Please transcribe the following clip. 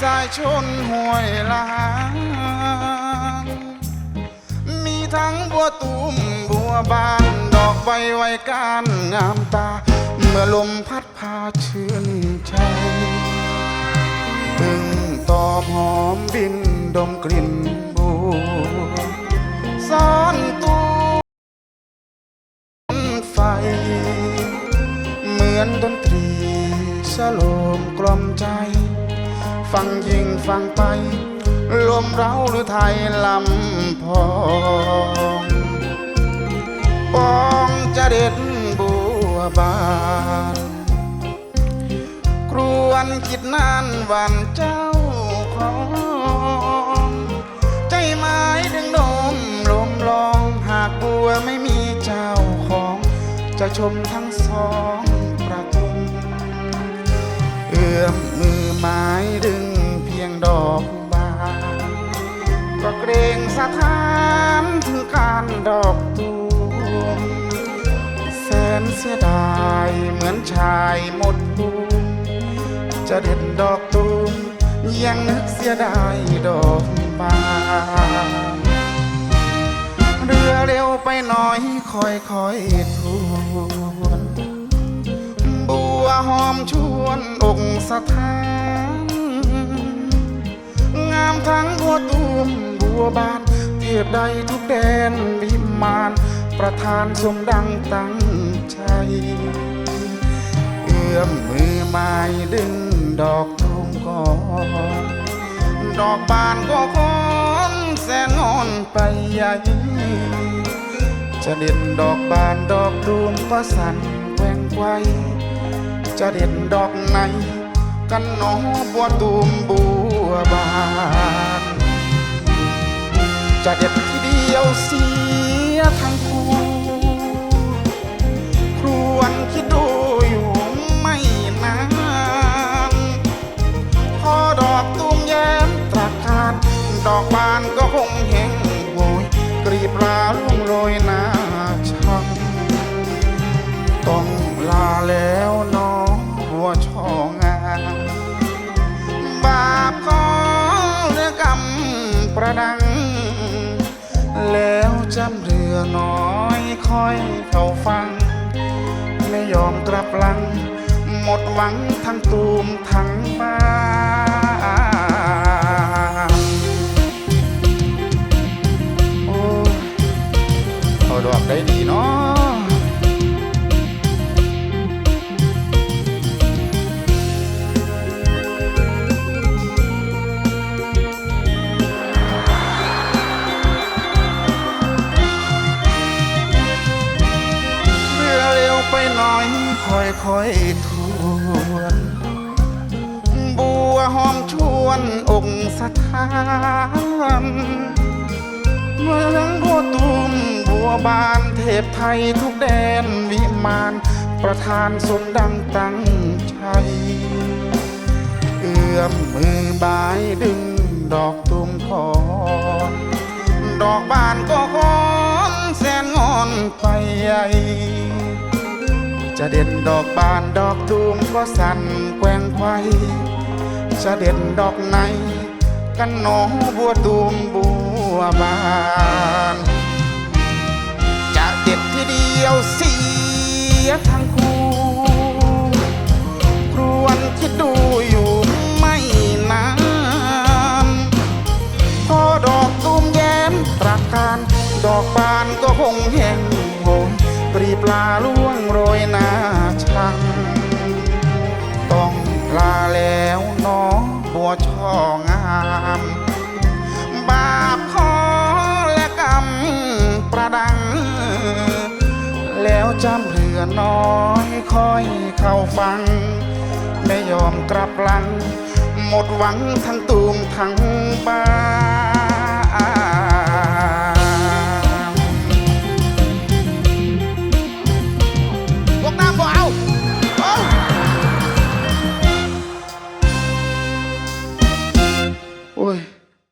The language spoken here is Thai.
สายชนห้วยลางมีทั้งบัวตูมบัวบานดอกใบไว้การงามตา เมื่อลมพัดพาชื่นใจพึ่งตอบหอมบินดมกลิ่นบัวซ่อนตัวไฟ เหมือนดนตรีสโลมกล่อมใจ ฟังยิงฟังไปลมเราหรือไทยลำพองปองจะเด็ดบัวบานครวนคิดนานวันเจ้าของใจไม้ดึงนมลมลองหากบัวไม่มีเจ้าของ จะชมทั้งสองประทุมเอื้อมมือไม้ดึง สถานถึงการดอกตูมแสนเสียดายเหมือนชายหมดตูมจะเด็ดดอกตูมยังนึกเสียดายดอกบานเรือเร็วไปหน่อยคอยคอยทวนบัวหอมชวนอกสถาน งามทั้งบัวตูมบัวบาน เทียบใดทุกแดนวิมานประธานสมดังตั้งใจ เอื้อมมือไม้ดึงดอกตูมก่อนดอกบานก็คอนแสนงอนไปใหญ่จะเด่นดอกบานดอกดูมก็สั่นแวงไวจะเด่นดอกไหน กันหนอบัวตูมบัวบาน จะเด็ดทีเดียวเสียทั้งคู่ครวนคิดดูอยู่ไม่นาน พอดอกตูมแย้มตราการ ดอกบานก็คงแห้งโวยกรีบลาลงโรยหน้าช่างต้องลาแล้วน้องหัวช่องามบาปก็เรือกรรมประดัง อน้อยคอยเข้าฟัง ไม่ยอมกลับหลัง หมดหวังทั้งตูมทั้งบ้านโอ้เอาดอกได้ดีเนาะ ค่อยค่อยทวนบัวหอมชวนอกสถานเมืองบัวตูมบัวบานเทพไทยทุกแดนวิมานประธานสมดังตั้งชัยเอื้อมมือบายดึงดอกตุมคอดอกบานก็คอนแสนงอนไปใหญ่ จะเด่นดอกบานดอกตูมก็สั่นแกว่งไขวจะเด่นดอกไหน กันหนอบัวตูมบัวบาน จะเด็ดทีเดียวเสียทั้งคู่ ครวนคิดดู ยกรีบลาล่วงโรยหน้าช่างต้องลาแล้วน้องบัวช่องาม บาปขอและกรรมประดัง แล้วจำเรือน้อยคอยเข้าฟัง ไม่ยอมกลับหลัง หมดหวังทั้งตูมทั้งบ้าน